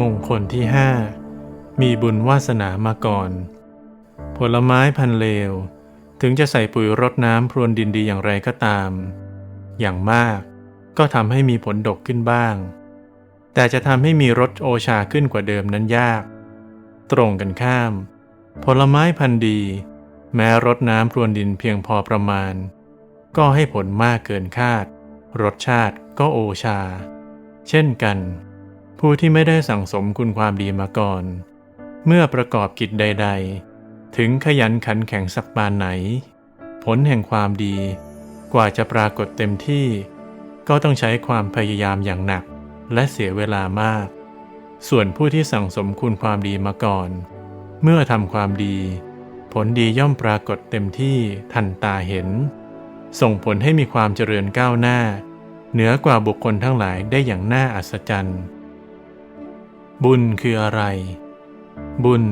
มงคลที่ห้ามีบุญวาสนามาก่อน ผลไม้พันเลว ถึงจะใส่ปุ๋ยรดน้ำพรวนดินดีอย่างไรก็ตาม อย่างมากก็ทำให้มีผลดกขึ้นบ้าง แต่จะทำให้มีรสโอชาขึ้นกว่าเดิมนั้นยาก ตรงกันข้าม ผลไม้พันดี แม้รดน้ำพรวนดินเพียงพอประมาณ ก็ให้ผลมากเกินคาด รสชาติก็โอชา เช่นกัน ผู้ที่ไม่ได้สั่งสมคุณความดีมาก่อน เมื่อประกอบกิจใด ๆ ถึงขยันขันแข็งสักปานไหน ผลแห่งความดี กว่าจะปรากฏเต็มที่ ก็ต้องใช้ความพยายามอย่างหนัก และเสียเวลามาก ส่วนผู้ที่สั่งสมคุณความดีมาก่อน เมื่อทำความดี ผลดีย่อมปรากฏเต็มที่ทันตาเห็น ส่งผลให้มีความเจริญก้าวหน้า เหนือกว่าบุคคลทั้งหลายได้อย่างน่าอัศจรรย์ บุญคืออะไร บุญ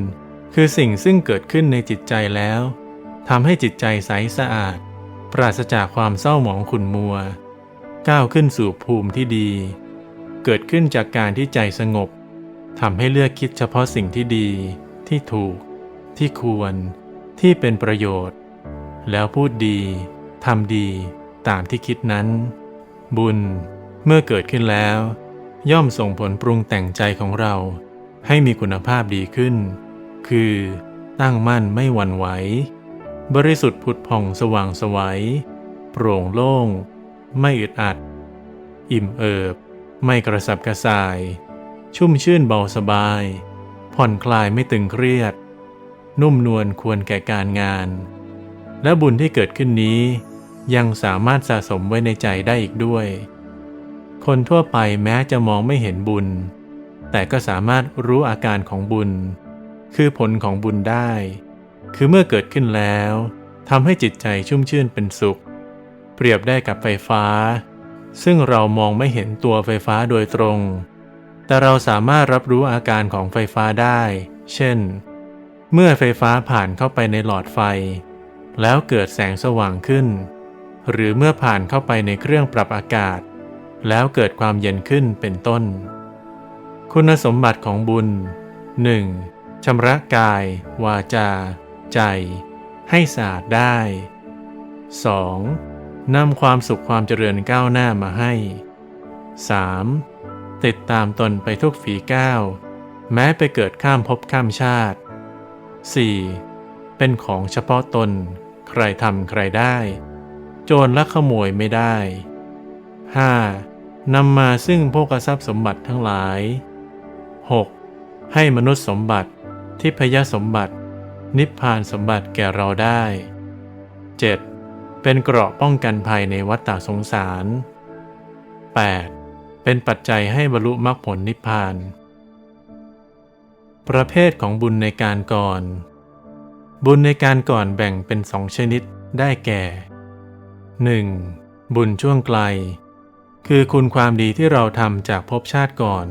คือสิ่งซึ่งเกิดขึ้นในจิตใจแล้วทำให้จิตใจใสสะอาด ปราศจากความเศร้าหมองขุ่นมัว ก้าวขึ้นสู่ภูมิที่ดี เกิดขึ้นจากการที่ใจสงบทำให้เลือกคิดเฉพาะสิ่งที่ดี ที่ถูก ที่ควร ที่เป็นประโยชน์ แล้วพูดดีทำดี ตามที่คิดนั้น บุญเมื่อเกิดขึ้นแล้ว ย่อมส่งผลปรุงแต่งใจของเรา ให้มีคุณภาพดีขึ้น คือตั้งมั่นไม่หวั่นไหว บริสุทธิ์ผุดผ่องสว่างสวัย โปร่งโล่ง ไม่อึดอัด อิ่มเอิบ ไม่กระสับกระส่าย ชุ่มชื่นเบาสบาย ผ่อนคลายไม่ตึงเครียด นุ่มนวลควรแก่การงาน และบุญที่เกิดขึ้นนี้ ยังสามารถสะสมไว้ในใจได้อีกด้วย คนทั่วไปแม้จะมองไม่เห็นบุญ แต่ก็สามารถรู้อาการของบุญ คือผลของบุญได้ คือเมื่อเกิดขึ้นแล้วทำให้จิตใจชุ่มชื่นเป็นสุข เปรียบได้กับไฟฟ้า ซึ่งเรามองไม่เห็นตัวไฟฟ้าโดยตรง แต่เราสามารถรับรู้อาการของไฟฟ้าได้ เช่น เมื่อไฟฟ้าผ่านเข้าไปในหลอดไฟ แล้วเกิดแสงสว่างขึ้น หรือเมื่อผ่านเข้าไปในเครื่องปรับอากาศ แล้วเกิดความเย็นขึ้นเป็นต้น คุณสมบัติของบุญ 1. ชำระกาย วาจา ใจ ให้สะอาดได้ 2. นำความสุขความเจริญก้าวหน้ามาให้ 3. ติดตามตนไปทุกฝีก้าว แม้ไปเกิดข้ามภพข้ามชาติ 4. เป็นของเฉพาะตน ใครทำใครได้ โจรลักขโมยไม่ได้ 5. นำมาซึ่งโภกทรัพย์สมบัติทั้งหลาย 6. ให้มนุษย์สมบัติทิพยสมบัติ นิพพานสมบัติแก่เราได้ 7. เป็นเกราะป้องกันภัยในวัฏฏะสงสาร 8. เป็นปัจจัยให้บรรลุมรรคผลนิพพาน ประเภทของบุญในการก่อน บุญในการก่อนแบ่งเป็นสองชนิดได้แก่ 1. บุญช่วงไกล คือคุณความดีที่เราทำจากภพชาติก่อน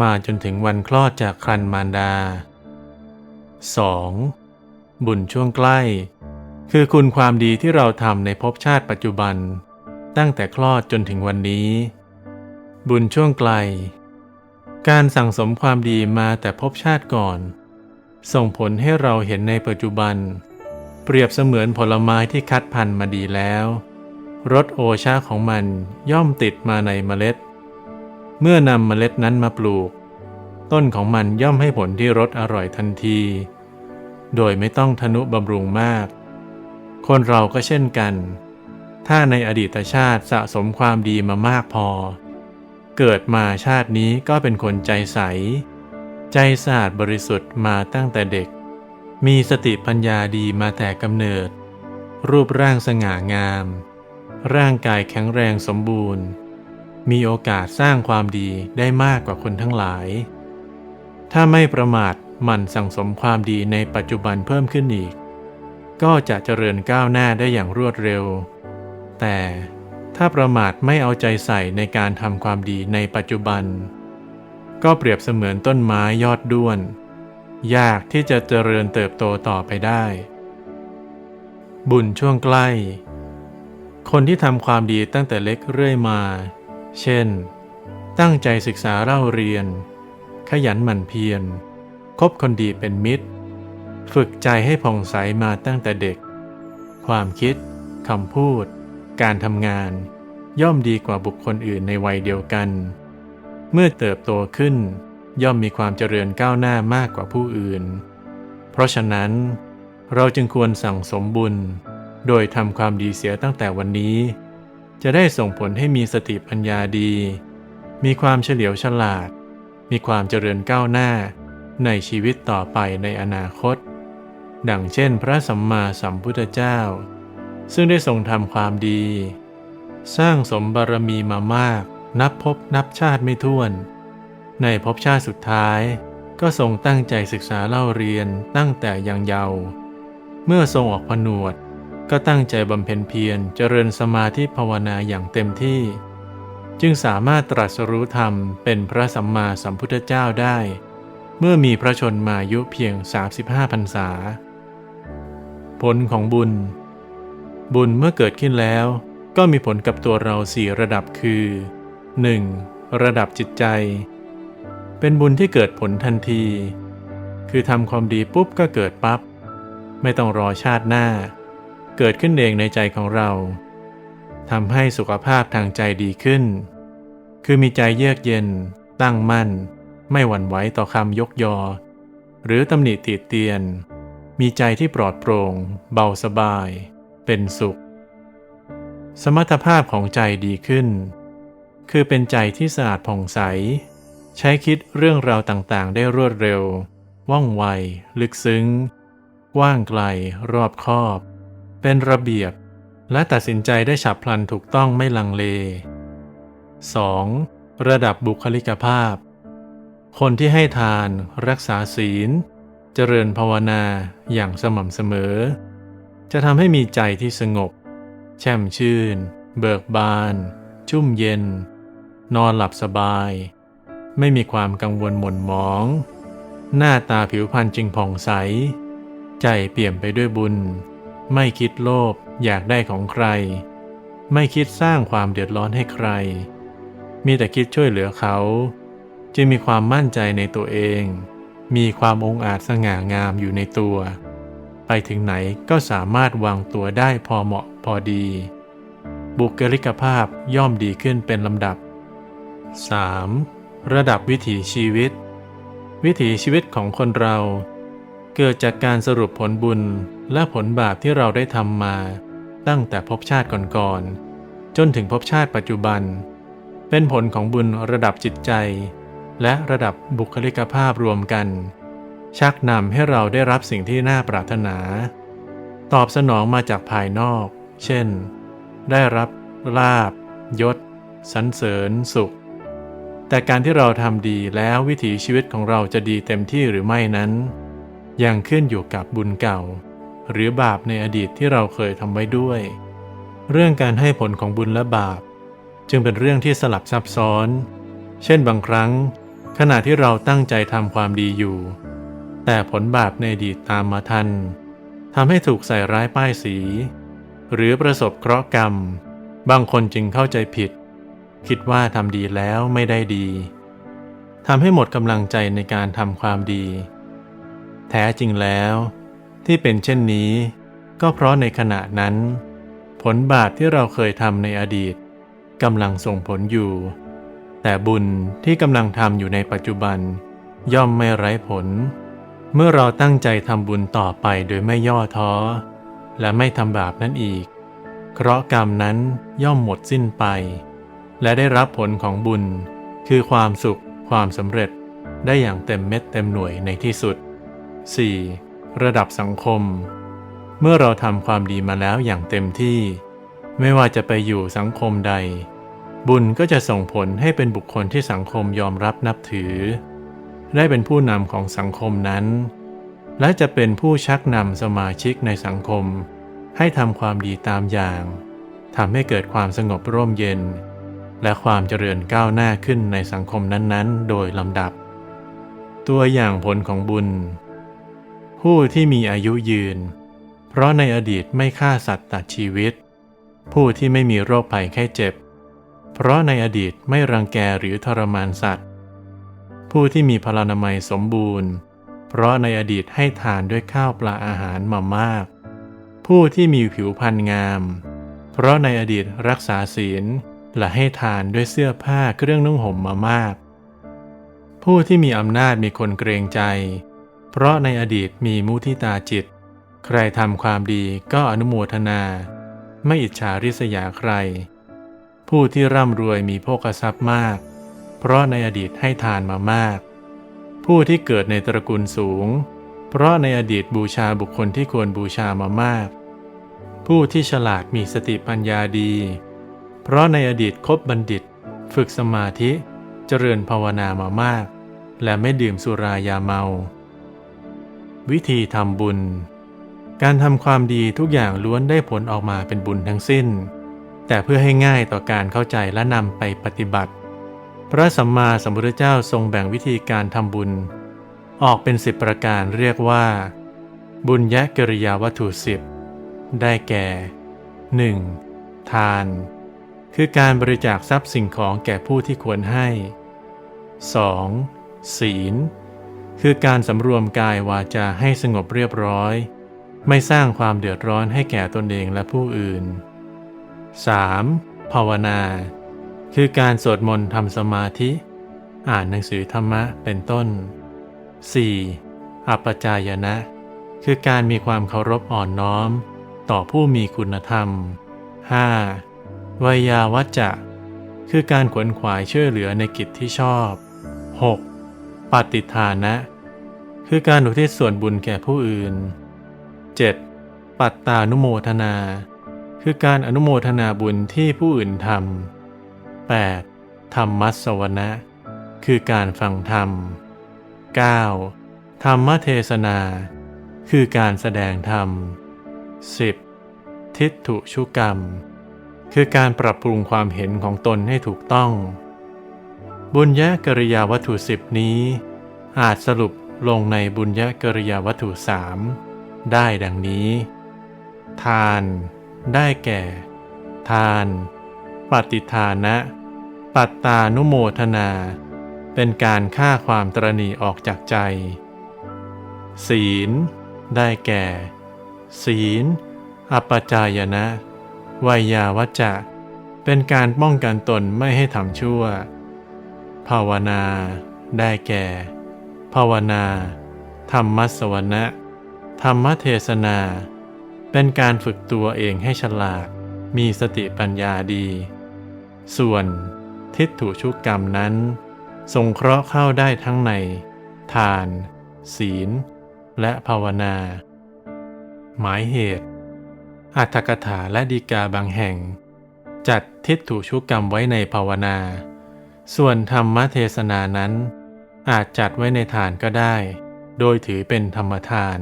มาจนถึงวันคลอดจากครันมารดา 2. บุญช่วงใกล้ คือคุณความดีที่เราทำในภพชาติปัจจุบัน ตั้งแต่คลอดจนถึงวันนี้ บุญช่วงไกล การสั่งสมความดีมาแต่ภพชาติก่อน ส่งผลให้เราเห็นในปัจจุบัน เปรียบเสมือนผลไม้ที่คัดพันธุ์มาดีแล้ว รสโอชาของมันย่อมติดมาในเมล็ด เมื่อนำเมล็ดนั้นมาปลูก ต้นของมันย่อมให้ผลที่รสอร่อยทันที โดยไม่ต้องทนุบำรุงมาก คนเราก็เช่นกัน ถ้าในอดีตชาติสะสมความดีมามากพอ เกิดมาชาตินี้ก็เป็นคนใจใส ใจสะอาดบริสุทธิ์มาตั้งแต่เด็ก มีสติปัญญาดีมาแต่กำเนิด รูปร่างสง่างาม ร่างกายแข็งแรงสมบูรณ์ มีโอกาสสร้างความดีได้มากกว่าคนทั้งหลาย ถ้าไม่ประมาทหมั่นสั่งสมความดีในปัจจุบันเพิ่มขึ้นอีก ก็จะเจริญก้าวหน้าได้อย่างรวดเร็ว แต่ถ้าประมาทไม่เอาใจใส่ในการทำความดีในปัจจุบัน ก็เปรียบเสมือนต้นไม้ยอดด้วน ยากที่จะเจริญเติบโตต่อไปได้ บุญช่วงใกล้ คนที่ทำความดีตั้งแต่เล็กเรื่อยมา เช่น ตั้งใจศึกษาเล่าเรียน ขยันหมั่นเพียร คบคนดีเป็นมิตร ฝึกใจให้ผ่องใสมาตั้งแต่เด็ก ความคิด คำพูด การทำงาน ย่อมดีกว่าบุคคลอื่นในวัยเดียวกัน เมื่อเติบโตขึ้น ย่อมมีความเจริญก้าวหน้ามากกว่าผู้อื่น เพราะฉะนั้น เราจึงควรสั่งสมบุญ โดยทำความดีเสียตั้งแต่วันนี้ จะได้ส่งผลให้มีสติปัญญาดี มีความเฉลียวฉลาด มีความเจริญก้าวหน้าในชีวิตต่อไปในอนาคต ดังเช่นพระสัมมาสัมพุทธเจ้า ซึ่งได้ทรงทำความดี สร้างสมบารมีมามาก นับพบนับชาติไม่ถ้วน ในภพชาติสุดท้าย ก็ทรงตั้งใจศึกษาเล่าเรียนตั้งแต่ยังเยาว์เมื่อทรงออกผนวด ก็ตั้งใจบำเพ็ญเพียรเจริญสมาธิภาวนาอย่างเต็มที่ จึงสามารถตรัสรู้ธรรมเป็นพระสัมมาสัมพุทธเจ้าได้ เมื่อมีพระชนมายุเพียง 35พรรษา ผลของบุญ บุญเมื่อเกิดขึ้นแล้ว ก็มีผลกับตัวเราสี่ระดับคือ 1. ระดับจิตใจ เป็นบุญที่เกิดผลทันที คือทำความดีปุ๊บก็เกิดปับ๊บไม่ต้องรอชาติหน้า เกิดขึ้นเองในใจของเราทำให้สุขภาพทางใจดีขึ้น คือมีใจเยือกเย็น ตั้งมั่น ไม่หวั่นไหวต่อคำยกยอ หรือตำหนิติเตียน มีใจที่ปลอดโปร่ง เบาสบาย เป็นสุข สมรรถภาพของใจดีขึ้น คือเป็นใจที่สะอาดผ่องใส ใช้คิดเรื่องราวต่างๆ ได้รวดเร็ว ว่องไว ลึกซึ้งกว้างไกล รอบคอบ เป็นระเบียบ และตัดสินใจได้ฉับพลันถูกต้องไม่ลังเล 2. ระดับบุคลิกภาพ คนที่ให้ทานรักษาศีล เจริญภาวนาอย่างสม่ำเสมอ จะทำให้มีใจที่สงบ แช่มชื่น เบิกบาน ชุ่มเย็น นอนหลับสบาย ไม่มีความกังวลหม่นหมอง หน้าตาผิวพรรณจึงผ่องใส ใจเปี่ยมไปด้วยบุญ ไม่คิดโลภอยากได้ของใคร ไม่คิดสร้างความเดือดร้อนให้ใคร มีแต่คิดช่วยเหลือเขา จึงมีความมั่นใจในตัวเอง มีความองอาจสง่างามอยู่ในตัว ไปถึงไหนก็สามารถวางตัวได้พอเหมาะพอดี บุคลิกภาพย่อมดีขึ้นเป็นลำดับ 3. ระดับวิถีชีวิต วิถีชีวิตของคนเรา เกิดจากการสรุปผลบุญ และผลบาปที่เราได้ทำมา ตั้งแต่ภพชาติก่อนๆจนถึงภพชาติปัจจุบัน เป็นผลของบุญระดับจิตใจ และระดับบุคลิกภาพรวมกัน ชักนำให้เราได้รับสิ่งที่น่าปรารถนา ตอบสนองมาจากภายนอก เช่น ได้รับลาบยศสรรเสริญสุข แต่การที่เราทำดีแล้ววิถีชีวิตของเราจะดีเต็มที่หรือไม่นั้น ยังขึ้นอยู่กับบุญเก่า หรือบาปในอดีตที่เราเคยทำไว้ด้วย เรื่องการให้ผลของบุญและบาป จึงเป็นเรื่องที่สลับซับซ้อน เช่นบางครั้ง ขณะที่เราตั้งใจทำความดีอยู่ แต่ผลบาปในอดีตตามมาทันทำให้ถูกใส่ร้ายป้ายสี หรือประสบเคราะห์กรรม บางคนจึงเข้าใจผิด คิดว่าทำดีแล้วไม่ได้ดีทำให้หมดกำลังใจในการทำความดี แท้จริงแล้ว ที่เป็นเช่นนี้ ก็เพราะในขณะนั้น ผลบาปที่เราเคยทำในอดีตกำลังส่งผลอยู่ แต่บุญที่กำลังทำอยู่ในปัจจุบัน ย่อมไม่ไร้ผล เมื่อเราตั้งใจทำบุญต่อไปโดยไม่ย่อท้อ และไม่ทำบาปนั้นอีก เคราะห์กรรมนั้นย่อมหมดสิ้นไป และได้รับผลของบุญ คือความสุข ความสำเร็จได้อย่างเต็มเม็ดเต็มหน่วยในที่สุด 4. ระดับสังคม เมื่อเราทำความดีมาแล้วอย่างเต็มที่ ไม่ว่าจะไปอยู่สังคมใด บุญก็จะส่งผลให้เป็นบุคคลที่สังคมยอมรับนับถือ ได้เป็นผู้นำของสังคมนั้น และจะเป็นผู้ชักนำสมาชิกในสังคม ให้ทำความดีตามอย่างทำให้เกิดความสงบร่มเย็น และความเจริญก้าวหน้าขึ้นในสังคมนั้นๆ โดยลำดับ ตัวอย่างผลของบุญ ผู้ที่มีอายุยืน เพราะในอดีตไม่ฆ่าสัตว์ตัดชีวิต ผู้ที่ไม่มีโรคภัยไข้เจ็บ เพราะในอดีตไม่รังแกหรือทรมานสัตว์ ผู้ที่มีพลานามัยสมบูรณ์ เพราะในอดีตให้ทานด้วยข้าวปลาอาหารมามาก ผู้ที่มีผิวพรรณงาม เพราะในอดีตรักษาศีลและให้ทานด้วยเสื้อผ้าเครื่องนุ่งห่มมามาก ผู้ที่มีอำนาจมีคนเกรงใจ เพราะในอดีตมีมุทิตาจิต ใครทำความดีก็อนุโมทนา ไม่อิจฉาริษยาใคร ผู้ที่ร่ำรวยมีโภคทรัพย์มาก เพราะในอดีตให้ทานมามาก ผู้ที่เกิดในตระกูลสูง เพราะในอดีตบูชาบุคคลที่ควรบูชามามาก ผู้ที่ฉลาดมีสติปัญญาดี เพราะในอดีตคบบัณฑิต ฝึกสมาธิ เจริญภาวนามามาก และไม่ดื่มสุรายาเมา วิธีทำบุญ การทำความดีทุกอย่างล้วนได้ผลออกมาเป็นบุญทั้งสิ้น แต่เพื่อให้ง่ายต่อการเข้าใจและนำไปปฏิบัติ พระสัมมาสัมพุทธเจ้าทรงแบ่งวิธีการทำบุญ ออกเป็นสิบประการเรียกว่า บุญยะกิริยาวัตถุสิบได้แก่ 1. ทาน คือการบริจาคทรัพย์สิ่งของแก่ผู้ที่ควรให้ 2. ศีล คือการสำรวมกายวาจาให้สงบเรียบร้อย ไม่สร้างความเดือดร้อนให้แก่ตนเองและผู้อื่น 3. ภาวนา คือการสวดมนต์ทำสมาธิ อ่านหนังสือธรรมะเป็นต้น 4. อัปปจายนะ คือการมีความเคารพอ่อนน้อม ต่อผู้มีคุณธรรม 5. วิยาวัจจะ คือการขวนขวายช่วยเหลือในกิจที่ชอบ 6. ปฏิทานะ คือการอุทิศส่วนบุญแก่ผู้อื่น 7. ปัตตานุโมทนา คือการอนุโมทนาบุญที่ผู้อื่นทำ 8. ธรรมัสวนะ คือการฟังธรรม 9. ธรรมเทศนา คือการแสดงธรรม 10. ทิฏฐุชุกรรม คือการปรับปรุงความเห็นของตนให้ถูกต้อง บุญญกริยาวัตถุสิบนี้ อาจสรุปลงในบุญญกริยาวัตถุสามได้ดังนี้ ทาน ได้แก่ ทาน ปฏิทานะ ปัตตานุโมทนา เป็นการฆ่าความตรณีออกจากใจ ศีล ได้แก่ ศีล อปปจายนะ วยาวัจจะ เป็นการป้องกันตนไม่ให้ทำชั่ว ภาวนา ได้แก่ ภาวนา ธรรมัสวนะ ธรรมเทศนา เป็นการฝึกตัวเองให้ฉลาด มีสติปัญญาดี ส่วน ทิฏฐุชุกกรรมนั้น สงเคราะห์เข้าได้ทั้งใน ทาน ศีล และภาวนา หมายเหตุ อัตถกถาและดีกาบางแห่ง จัดทิฏฐุชุกรรมไว้ในภาวนา ส่วนธรรมเทศนานั้น อาจจัดไว้ในทานก็ได้ โดยถือเป็นธรรมทาน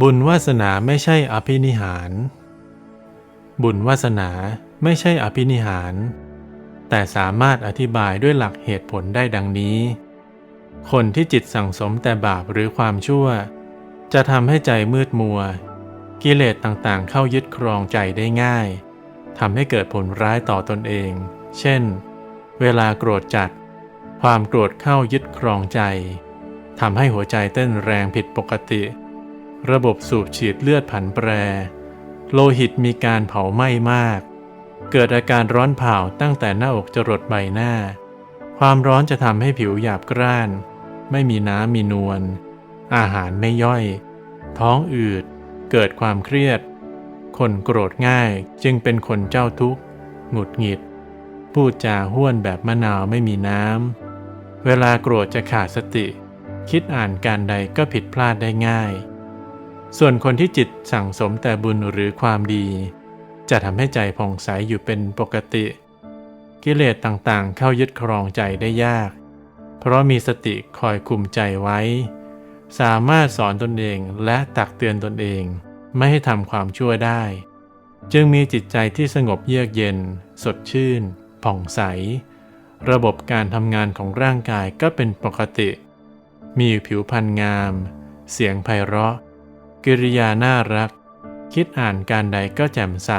บุญวาสนาไม่ใช่อภินิหาร บุญวาสนาไม่ใช่อภินิหาร แต่สามารถอธิบายด้วยหลักเหตุผลได้ดังนี้ คนที่จิตสั่งสมแต่บาปหรือความชั่ว จะทำให้ใจมืดมัว กิเลสต่างๆ เข้ายึดครองใจได้ง่ายทำให้เกิดผลร้ายต่อตนเอง เช่น เวลาโกรธจัด ความโกรธเข้ายึดครองใจทำให้หัวใจเต้นแรงผิดปกติ ระบบสูบฉีดเลือดผันแปร โลหิตมีการเผาไหม้มาก เกิดอาการร้อนเผาตั้งแต่หน้าอกจรดใบหน้า ความร้อนจะทำให้ผิวหยาบกร้าน ไม่มีน้ำมีนวล อาหารไม่ย่อย ท้องอืด เกิดความเครียด คนโกรธง่ายจึงเป็นคนเจ้าทุกข์ หงุดหงิด พูดจาห้วนแบบมะนาวไม่มีน้ำ เวลาโกรธจะขาดสติ คิดอ่านการใดก็ผิดพลาดได้ง่าย ส่วนคนที่จิตสั่งสมแต่บุญหรือความดี จะทำให้ใจผ่องใสอยู่เป็นปกติ กิเลสต่างๆ เข้ายึดครองใจได้ยาก เพราะมีสติคอยคุมใจไว้ สามารถสอนตนเองและตักเตือนตนเอง ไม่ให้ทำความชั่วได้ จึงมีจิตใจที่สงบเยือกเย็น สดชื่น ผ่องใส ระบบการทำงานของร่างกายก็เป็นปกติ มีผิวพรรณงาม เสียงไพเราะ กิริยาน่ารัก คิดอ่านการใดก็แจ่มใส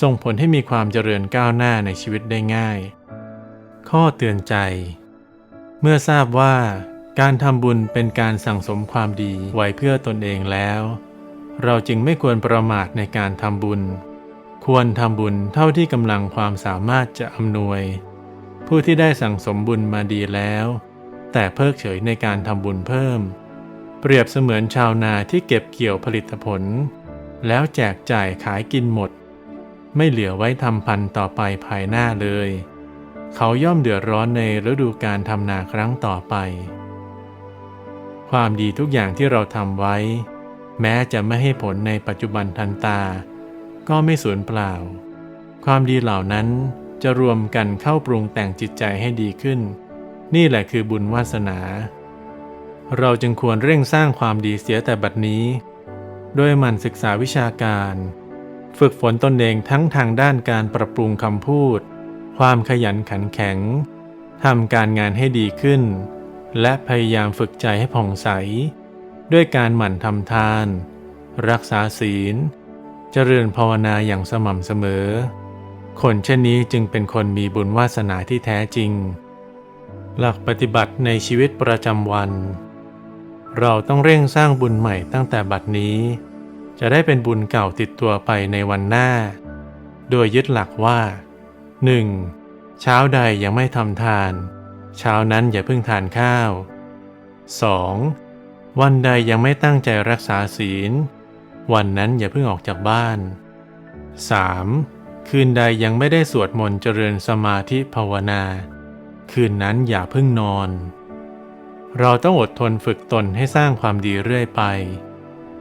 ส่งผลให้มีความเจริญก้าวหน้าในชีวิตได้ง่าย ข้อเตือนใจ เมื่อทราบว่าการทำบุญเป็นการสั่งสมความดีไว้เพื่อตนเองแล้ว เราจึงไม่ควรประมาทในการทำบุญ ควรทำบุญเท่าที่กำลังความสามารถจะอำนวย ผู้ที่ได้สั่งสมบุญมาดีแล้ว แต่เพิกเฉยในการทำบุญเพิ่ม เปรียบเสมือนชาวนาที่เก็บเกี่ยวผลิตผล แล้วแจกจ่ายขายกินหมด ไม่เหลือไว้ทำพันต่อไปภายหน้าเลย เขาย่อมเดือดร้อนในฤดูการทำนาครั้งต่อไป ความดีทุกอย่างที่เราทำไว้ แม้จะไม่ให้ผลในปัจจุบันทันตา ก็ไม่สูญเปล่า ความดีเหล่านั้นจะรวมกันเข้าปรุงแต่งจิตใจให้ดีขึ้น นี่แหละคือบุญวาสนา เราจึงควรเร่งสร้างความดีเสียแต่บัดนี้ โดยหมันศึกษาวิชาการ ฝึกฝนตนเองทั้งทางด้านการปรับปรุงคำพูด ความขยันขันแข็งทำการงานให้ดีขึ้น และพยายามฝึกใจให้ผ่องใส ด้วยการหมั่นทำทาน รักษาศีล เจริญภาวนาอย่างสม่ำเสมอ คนเช่นนี้จึงเป็นคนมีบุญวาสนาที่แท้จริง หลักปฏิบัติในชีวิตประจำวัน เราต้องเร่งสร้างบุญใหม่ตั้งแต่บัดนี้ จะได้เป็นบุญเก่าติดตัวไปในวันหน้า โดยยึดหลักว่า 1. เช้าใดยังไม่ทำทาน เช้านั้นอย่าเพิ่งทานข้าว 2. วันใดยังไม่ตั้งใจรักษาศีล วันนั้นอย่าเพิ่งออกจากบ้าน 3. คืนใดยังไม่ได้สวดมนต์เจริญสมาธิภาวนา คืนนั้นอย่าเพิ่งนอน เราต้องอดทนฝึกตนให้สร้างความดีเรื่อยไป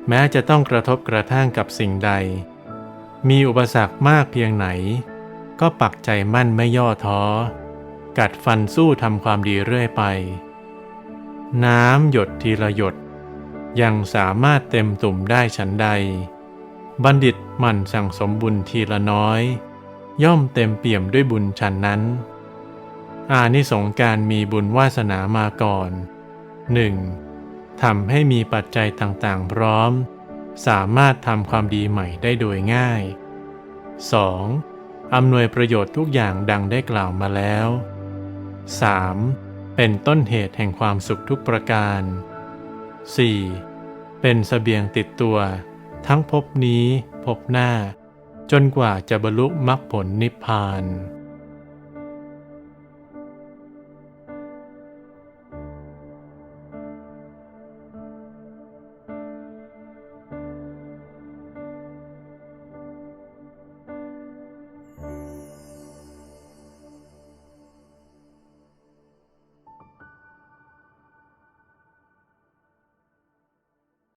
แม้จะต้องกระทบกระทั่งกับสิ่งใด มีอุปสรรคมากเพียงไหน ก็ปักใจมั่นไม่ย่อท้อ กัดฟันสู้ทำความดีเรื่อยไป น้ำหยดทีละหยด ยังสามารถเต็มตุ่มได้ฉันใด บัณฑิตหมั่นสั่งสมบุญทีละน้อย ย่อมเต็มเปี่ยมด้วยบุญฉันนั้น อานิสงการมีบุญวาสนามาก่อน 1. ทำให้มีปัจจัยต่างๆพร้อม สามารถทำความดีใหม่ได้โดยง่าย 2. อำนวยประโยชน์ทุกอย่างดังได้กล่าวมาแล้ว 3. เป็นต้นเหตุแห่งความสุขทุกประการ 4. เป็นเสบียงติดตัว ทั้งภพนี้ภพหน้า จนกว่าจะบรรลุมรรคผลนิพพาน